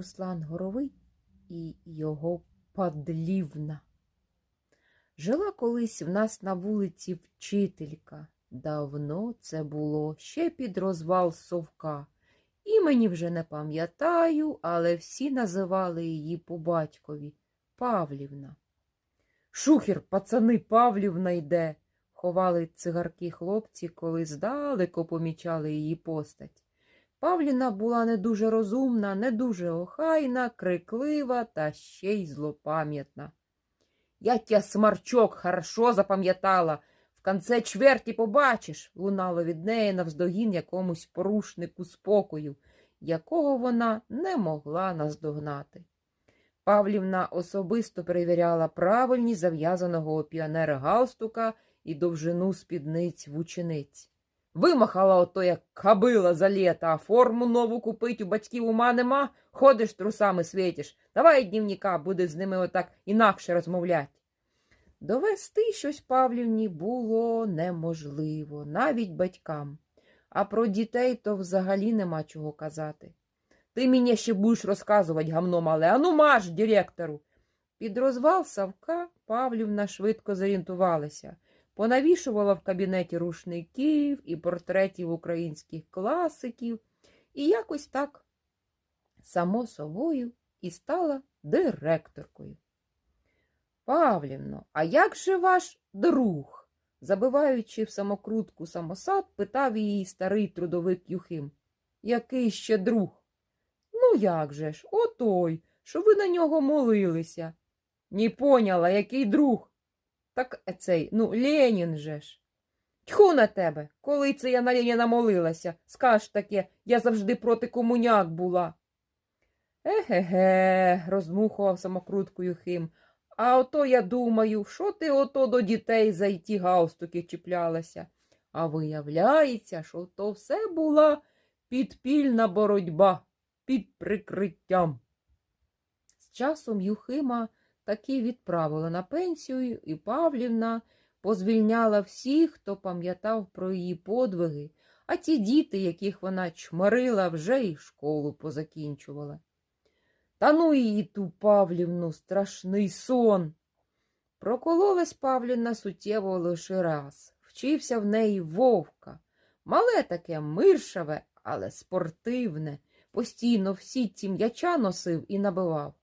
Руслан Горовий і його падлівна. Жила колись в нас на вулиці вчителька. Давно це було ще під розвал совка. Імені вже не пам'ятаю, але всі називали її по батькові Павлівна. Шухер, пацани, Павлівна йде, ховали цигарки хлопці, коли здалеко помічали її постать. Павліна була не дуже розумна, не дуже охайна, криклива та ще й злопам'ятна. Я тя смарчок хорошо запам'ятала. В конце чверті побачиш, лунало від неї навздогін якомусь порушнику спокою, якого вона не могла наздогнати. Павлівна особисто перевіряла правильність зав'язаного у піонера галстука і довжину спідниць в учениць. Вимахала ото, як кабила за літа, а форму нову купить у батьків ума нема, ходиш трусами світиш. Давай днівника, буде з ними отак інакше розмовлять. Довести щось Павлівні було неможливо, навіть батькам. А про дітей то взагалі нема чого казати. Ти мені ще будеш розказувати, гамно мале, ану марш, директору. Під розвал Савка Павлівна швидко зорієнтувалася. Понавішувала в кабінеті рушників і портретів українських класиків, і якось так, само собою, і стала директоркою. Павлівно, а як же ваш друг? Забиваючи в самокрутку самосад, питав її старий трудовик Юхим. Який ще друг? Ну, як же ж, отой, що ви на нього молилися. Ні поняла, який друг. Так цей, ну, Ленін же ж. Тьху на тебе, коли це я на Леніна молилася. Скаж таке, я завжди проти комуняк була. Еге-ге, роздмухував самокрутку Юхим. А ото я думаю, що ти ото до дітей за ті галстуки чіплялася. А виявляється, що то все була підпільна боротьба під прикриттям. З часом Юхима таки відправили на пенсію, і Павлівна позвільняла всіх, хто пам'ятав про її подвиги, а ті діти, яких вона чмарила, вже й школу позакінчували. Та ну її ту Павлівну, страшний сон. Прокололась Павлівна суттєво лише раз. Вчився в неї вовка. Мале таке миршаве, але спортивне. Постійно в сітці м'яча носив і набивав.